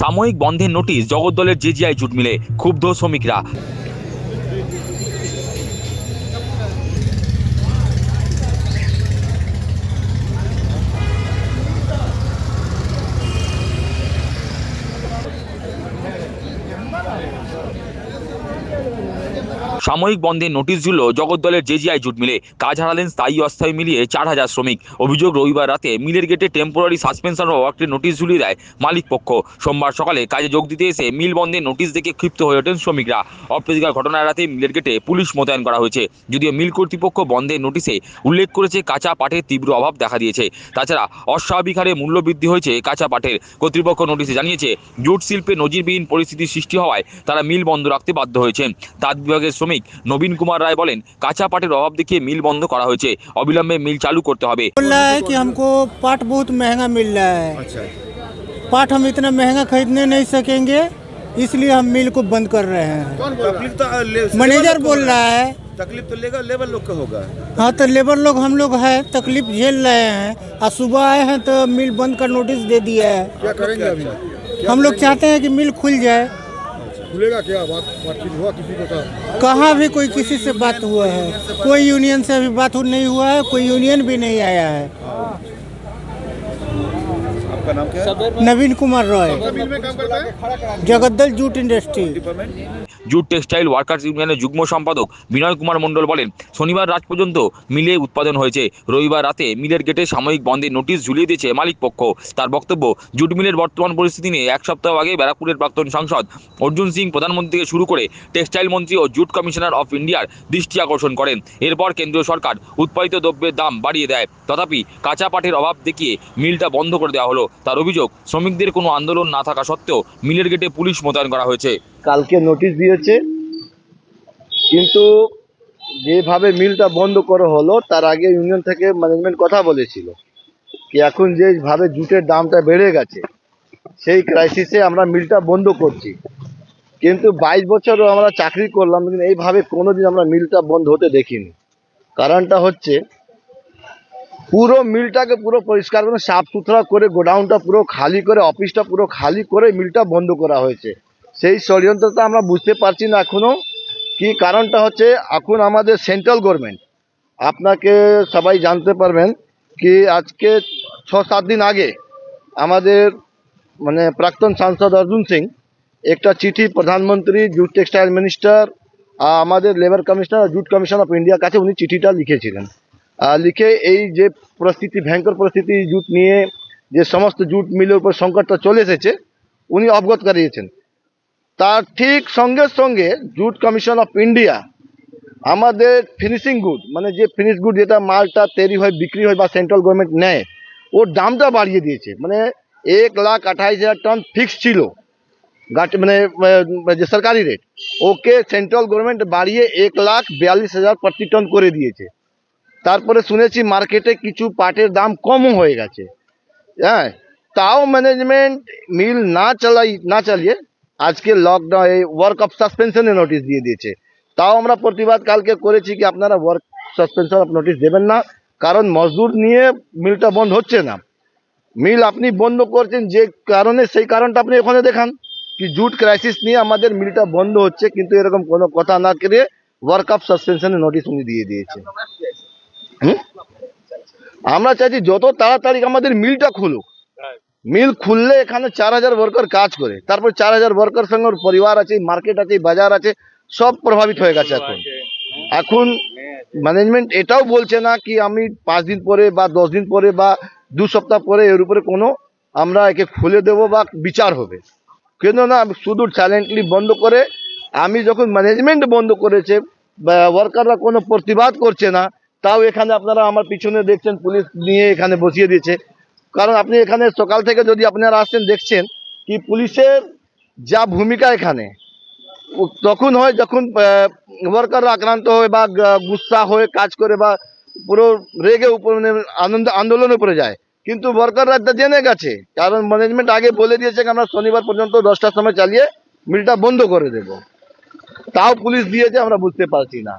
সাময়িক বন্ধের notice জগদ্দলের জেজিআই jute মিলে ক্ষুব্ধ শ্রমিকরা। সাময়িক বন্ধের নোটিশ ঝুলল জগদ্দলের জেজিআই জুট মিলে। কাজ হারালেন স্থায়ী অস্থায়ী মিলিয়ে চার হাজার শ্রমিক। অভিযোগ রবিবার রাতে মিলের গেটে টেম্পোরারি সাসপেনশন ওয়ার্কের নোটিশ ঝুলিয়ে দেয় মালিক পক্ষ। সোমবার সকালে কাজে যোগ দিতে এসে মিল বন্ধের নোটিশ দেখে ক্ষিপ্ত হয়ে ওঠেন শ্রমিকরা। অপ্রীতিকর ঘটনার রাতে মিলের গেটে পুলিশ মোতায়েন করা হয়েছে। যদিও মিল কর্তৃপক্ষ বন্ধের নোটিশে উল্লেখ করেছে কাঁচা পাটের তীব্র অভাব দেখা দিয়েছে। তাছাড়া অস্বাভাবিক হারে মূল্যবৃদ্ধি হয়েছে কাঁচা পাটের। কর্তৃপক্ষ নোটিশে জানিয়েছে, জুট শিল্পে নজিরবিহীন পরিস্থিতির সৃষ্টি হওয়ায় তারা মিল বন্ধ রাখতে বাধ্য হয়েছেন তাঁত বিভাগের শ্রমিক নবীন কুমার রায় বলেন কাঁচা পাটের অভাব দেখিয়ে মিল বন্ধ করা হয়েছে অবিলম্বে মিল চালু করতে হবে बोल रहा है कि हमको पाट बहुत महंगा मिल रहा है अच्छा पाट हम इतना महंगा खरीदने नहीं सकेंगे इसलिए हम मिल को बंद कर रहे हैं कौन तकलीफ तो ले- मैनेजर लेबर बोल लोग रहा है तकलीफ तो लेगा लेबर लोग का होगा हाँ तो लेबर लोग हम लोग हैं तकलीफ झेल रहे हैं और सुबह आए हैं तो मिल बंद का नोटिस दे दिया है क्या करेंगे अभी हम लोग चाहते हैं कि मिल खुल जाए खुलेगा क्या? बात बातचीत हुआ किसी को का कहाँ भी कोई किसी से बात हुआ है। कोई यूनियन से अभी बात नहीं हुआ है, कोई यूनियन भी नहीं आया है। आपका नाम क्या है नवीन कुमार रॉय मिल में काम करता है Jaggaddal jute industry department jute textile workers ইউনিয়নের যুগ্ম সম্পাদক বিনয় কুমার মণ্ডল বলেন শনিবার রাত পর্যন্ত মিলে উৎপাদন হয়েছে রবিবার রাতে মিলের গেটে সাময়িক বন্ধের নোটিশ ঝুলিয়ে দিয়েছে মালিক পক্ষ তার বক্তব্য জুট মিলের বর্তমান পরিস্থিতি নিয়ে এক সপ্তাহ আগে ব্যারাকপুরের প্রাক্তন সাংসদ অর্জুন সিং প্রধানমন্ত্রী থেকে শুরু করে টেক্সটাইল মন্ত্রী ও জুট কমিশনার অফ ইন্ডিয়ার দৃষ্টি আকর্ষণ করেন এরপর কেন্দ্রীয় সরকার উৎপাদিত দ্রব্যের দাম বাড়িয়ে দেয় তথাপি কাঁচা পাটের অভাব দেখিয়ে মিলটা বন্ধ করে দেওয়া হলো তার অভিযোগ, শ্রমিকদের কোনো আন্দোলন না থাকা সত্ত্বেও মিলের গেটে পুলিশ মোতায়েন করা হয়েছে। কালকে নোটিশ দিয়েছে, কিন্তু যেভাবে মিলটা বন্ধ করা হলো, তার আগে ইউনিয়ন থেকে ম্যানেজমেন্ট কথা বলেছিল কি এখন যেভাবে জুটের দামটা বেড়ে গেছে, সেই ক্রাইসিসে আমরা মিলটা বন্ধ করছি। কিন্তু বাইশ বছরও আমরা চাকরি করলাম, কিন্তু এইভাবে কোনোদিন আমরা মিলটা বন্ধ হতে দেখিনি। কারণটা হচ্ছে পুরো মিলটাকে পুরো পরিষ্কার করে সাফ সুতরা করে, গোডাউনটা পুরো খালি করে, অফিসটা পুরো খালি করে মিলটা বন্ধ করা হয়েছে। সেই ষড়যন্ত্রটা আমরা বুঝতে পারছি না এখনও কি কারণটা হচ্ছে, এখন আমাদের সেন্ট্রাল গভর্নমেন্ট আপনাকে সবাই জানতে পারবেন কি আজকে ছ সাত দিন আগে আমাদের মানে প্রাক্তন সাংসদ অর্জুন সিং একটা চিঠি প্রধানমন্ত্রী, জুট টেক্সটাইল মিনিস্টার আর আমাদের labour commissioner jute commission of ইন্ডিয়ার কাছে উনি চিঠিটা লিখেছিলেন। লিখে এই যে পরিস্থিতি, ভয়ঙ্কর পরিস্থিতি, জুট নিয়ে যে সমস্ত জুট মিলের উপর সংকটটা চলে এসেছে, উনি অবগত করিয়েছেন। তার ঠিক সঙ্গে সঙ্গে জুট কমিশন অফ ইন্ডিয়া, আমাদের ফিনিশিং গুড মানে যে ফিনিশ গুড যেটা মালটা তৈরি হয়, বিক্রি হয় বা সেন্ট্রাল গভর্নমেন্ট নেয়, ওর দামটা বাড়িয়ে দিয়েছে। মানে এক লাখ আঠাইশ হাজার টন ফিক্স ছিল মানে যে সরকারি রেট ওকে সেন্ট্রাল গভর্নমেন্ট বাড়িয়ে এক লাখ বিয়াল্লিশ হাজার প্রতি টন করে দিয়েছে। তারপরে শুনেছি মার্কেটে কিছু পাটের দাম কমও হয়ে গেছে। হ্যাঁ তাও ম্যানেজমেন্ট মিল না চালাই, না চালিয়ে আজকে লকডাউন ওয়ার্ক অফ সাসপেনশনের নোটিশ দিয়ে দিয়েছে। তাও আমরা প্রতিবাদ কালকে করেছি কি আপনারা ওয়ার্ক সাসপেনশন অফ নোটিশ দেবেন না, কারণ মজদুর নিয়ে মিলটা বন্ধ হচ্ছে না। মিল আপনি বন্ধ করছেন, যে কারণে সেই কারণটা আপনি ওখানে দেখান। কি জুট ক্রাইসিস নিয়ে আমাদের মিলটা বন্ধ হচ্ছে, কিন্তু এরকম কোনো কথা না করে ওয়ার্ক অফ সাসপেনশনের নোটিশ উনি দিয়ে দিয়েছে। হুম? আমরা চাইছি যত তাড়াতাড়ি আমাদের মিলটা খুলুক। মিল খুললে এখানে চার হাজার ওয়ার্কার কাজ করে। তারপর চার হাজার ওয়ার্কার সঙ্গে পরিবার আছে মার্কেট আছে, বাজার আছে, সব প্রভাবিত হয়ে গেছে এখন। এখন ম্যানেজমেন্ট এটাও বলছে না কি আমি পাঁচ দিন পরে বা দশ দিন পরে বা দু সপ্তাহ পরে এর উপরে কোনো আমরা একে খুলে দেব বা বিচার হবে। কেন না শুধু সাইলেন্টলি বন্ধ করে, আমি যখন ম্যানেজমেন্ট বন্ধ করেছে ওয়ার্কাররা কোনো প্রতিবাদ করছে না তাও এখানে আপনারা আমার পিছনে দেখছেন, পুলিশ নিয়ে এখানে বসিয়ে দিয়েছে। কারণ আপনি এখানে সকাল থেকে যদি আপনারা আসছেন, দেখছেন কি পুলিশের যা ভূমিকা এখানে তখন হয় যখন ওয়ার্কাররা আক্রান্ত হয় বা গুসা হয়ে কাজ করে বা পুরো রেগে উপর মানে আনন্দ আন্দোলনের উপরে যায়। কিন্তু ওয়ার্কাররা তা জেনে গেছে। কারণ ম্যানেজমেন্ট আগে বলে দিয়েছে আমরা শনিবার পর্যন্ত দশটার সময় চালিয়ে মিলটা বন্ধ করে দেব। তাও পুলিশ দিয়েছে, আমরা বুঝতে পারছি না।